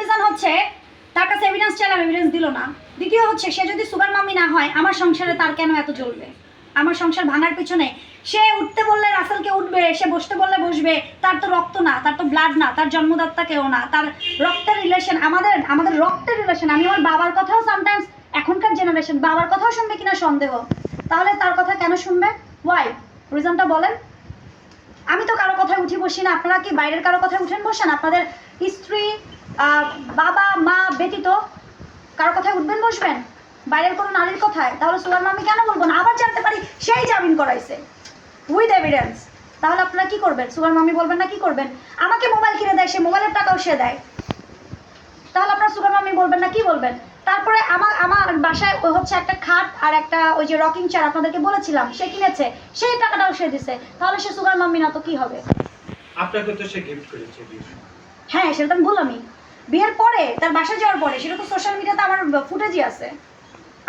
Reason হচ্ছে, তার কাছে এভিডেন্স চাইলাম এভিডেন্স দিল না। দ্বিতীয় হচ্ছে, সে যদি সুগার মাম্মি না হয়, আমার সংসারে তার কেন এত চলবে আমার সংসার ভাঙার পিছনে সে উঠতে বললে রাসেলকে উঠবে, সে বসতে বললে বসবে, তার তো রক্ত না, তার তো ব্লাড না, তার জন্মদাত্তা কেউ না, তার রক্তের রিলেশন আমাদের আমাদের রক্তের রিলেশন আমি আমার বাবার কথাও সামটাইমস এখনকার জেনারেশন বাবার কথাও শুনবে কিনা সন্দেহ। তাহলে তার কথা কেন শুনবে? ওয়াই রিজনটা বলেন। আমি তো কারও কথায় উঠি বসি না, আপনারা কি বাইরের কারও কথায় উঠেন বসেন? আপনাদের স্ত্রী বাবা মা ব্যতীত কারও কথায় উঠবেন বসবেন? বাইরের কোনো নারীর কথায়? তাহলে সুগার মামি কেন বলব না? আবার জানতে পারি সেই জামিন করাইছে। উইথ এভিডেন্স তাহলে আপনারা কি করবেন? সুগার মামি বলবেন না কি করবেন? আমাকে মোবাইল কিনে দেয় সে মোবাইলের টাকাও সে দেয়। তাহলে আপনারা সুগার মামি বলবেন না কি বলবেন? তারপরে আমার আমার বাসায় হচ্ছে একটা খাট আর একটা ওই যে রকিং চেয়ার আপনাদেরকে বলেছিলাম সে কিনেছে। সেই টাকাটাও সে দিছে। তাহলে সে সুগার মাম্মি না তো কি হবে? আপনাকে তো সে গিফট করেছে হ্যাঁ সেটা তো আমি বললামই বিয়ের পরে তার বাসা যাওয়ার পরে সেটা তো সোশ্যাল মিডিয়াতে আমার ফুটেজই আছে।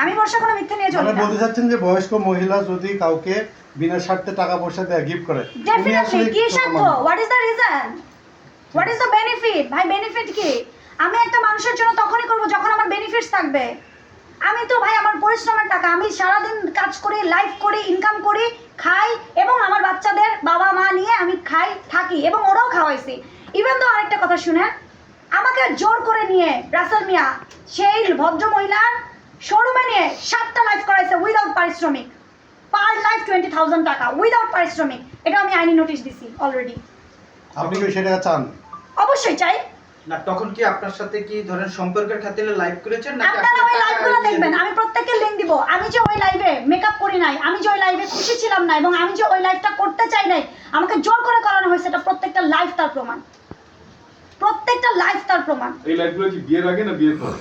আমি বর্ষা কোনো মিথ্যে নিয়ে চলি মানে না। বলতে চাচ্ছেন যে বয়স্ক মহিলা যদি কাউকে বিনা স্বার্থে টাকা পয়সা দেয় গিফট করে ডেফিনেটলি কি স্বার্থ? What is the reason what is the benefit ভাই বেনিফিট কি? আমি একটা মানুষের জন্য তখনই করব যখন আমার বেনিফিটস থাকবে। আমি তো ভাই আমার পরিশ্রমের টাকা। আমি সারাদিন কাজ করি লাইফ করি ইনকাম করি খাই এবং আমার বাচ্চাদের বাবা মা নিয়ে আমি খাই থাকি এবং ওরাও খাওয়াইছি। ইভেন তো আরেকটা কথা শুনে জোর করে নিয়ে রাসেল মিয়া সেই ভদ্র মহিলার শোরুমে নিয়ে সাতটা লাইফ করাইছে উইদাউট পারিশ্রমিক। পার লাইফ টোয়েন্টি থাউজেন্ড টাকা উইদাউট পারিশ্রমিক। এটা আমি আইনি নোটিশ দিছি অলরেডি আপনি কি সেটা চান? অবশ্যই চাই। না তখন কি আপনার সাথে কি ধরেন সম্পর্কের খাতিরে লাইভ করেছেন নাকি আপনারা ওই লাইভগুলো দেখবেন আমি প্রত্যেককে লিঙ্ক দিব। আমি যে ওই লাইভে মেকআপ করি নাই আমি যে ওই লাইভে খুশি ছিলাম না এবং আমি যে ওই লাইভটা করতে চাই নাই আমাকে জোর করে করানো হয়েছে এটা প্রত্যেকটা লাইভ তার প্রমাণ। প্রত্যেকটা লাইভ তার প্রমাণ। এই লাইফগুলো কি বিয়ের আগে না বিয়ের পরে?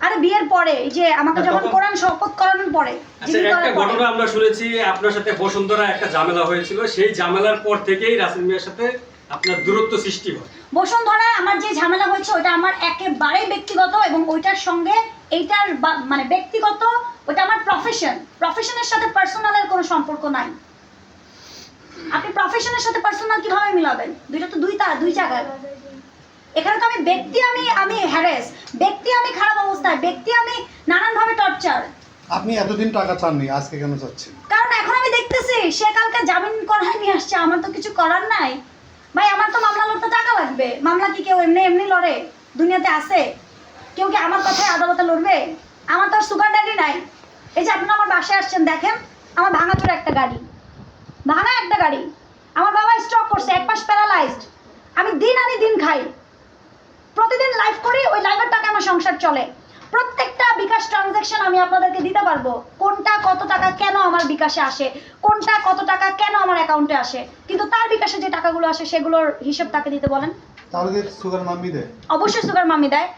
আরে বিয়ের পরে এই যে আমাকে যখন কোরআন শপথ করানোর পরে আচ্ছা একটা ঘটনা আমরা শুনেছি আপনার সাথে বসুন্ধরা একটা ঝামেলা হয়েছিল সেই ঝামেলার পর থেকেই রাসেল মিয়ার সাথে আপনার দূরত্ব সৃষ্টি হয়। বসুন্ধরা আমার যে ঝামেলা হয়েছে ওটা আমার একেবারেই ব্যক্তিগত এবং ওইটার সঙ্গে এইটার মানে ব্যক্তিগত ওটা আমার প্রফেশন প্রফেশনের সাথে পার্সোনালের কোনো সম্পর্ক নাই। আপনি প্রফেশনের সাথে পার্সোনাল কীভাবে মিলাবেন? দুইটা তো দুই তার দুই জায়গায়। এখানে তো আমি ব্যক্তি আমি আমি হ্যারেস ব্যক্তি আমি খারাপ অবস্থায় ব্যক্তি আমি নানানভাবে টর্চার আপনি এতদিন টাকা চাননি আজকে কেন চাচ্ছেন? কারণ এখন আমি দেখতেছি সে কালকে জামিন করায় নিয়ে আসছে আমার তো কিছু করার নাই। ভাই আমার তো মামলা লড়তে টাকা লাগবে। মামলা কি কেউ এমনি এমনি লড়ে? দুনিয়াতে আছে? কেউ কি আমার কথায় আদালতে লড়বে? আমার তো আর সুগার ড্যাডি নাই। এই যে আপনারা আমার বাসায় আসছেন দেখেন আমার ভাঙা ভাঙাচোর একটা গাড়ি। ভাঙা একটা গাড়ি। আমার বাবা স্ট্রক করছে এক পাশ প্যারালাইজড আমি দিন আনি দিন খাই। প্রতিদিন লাইভ করি ওই লাইভের টাকা আমার সংসার চলে। প্রত্যেকটা বিকাশ ট্রানজ্যাকশন আমি আপনাদেরকে দিতে পারব। কোনটা কত টাকা কেন আমার বিকাশে আসে? কোনটা কত টাকা কেন আমার অ্যাকাউন্টে আসে? কিন্তু তার বিকাশে যে টাকাগুলো আসে সেগুলোর হিসেব তাকে দিতে বলেন। তাহলে সুগার মাম্মি দেয়। অবশ্যই সুগার মামি দেয়।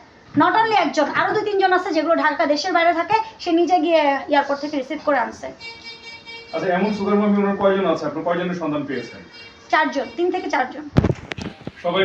নট অনলি একজন আরও দুই তিনজন আছে যেগুলো ঢাকা দেশের বাইরে থাকে সে নিজে গিয়ে এয়ারপোর্ট থেকে রিসিভ করে আনছে। আচ্ছা এমন সুগার মামি ওনার কয়জন আছে? আপনার কয়জনের সন্ধান পেয়েছেন? চারজন তিন থেকে চারজন। সবাই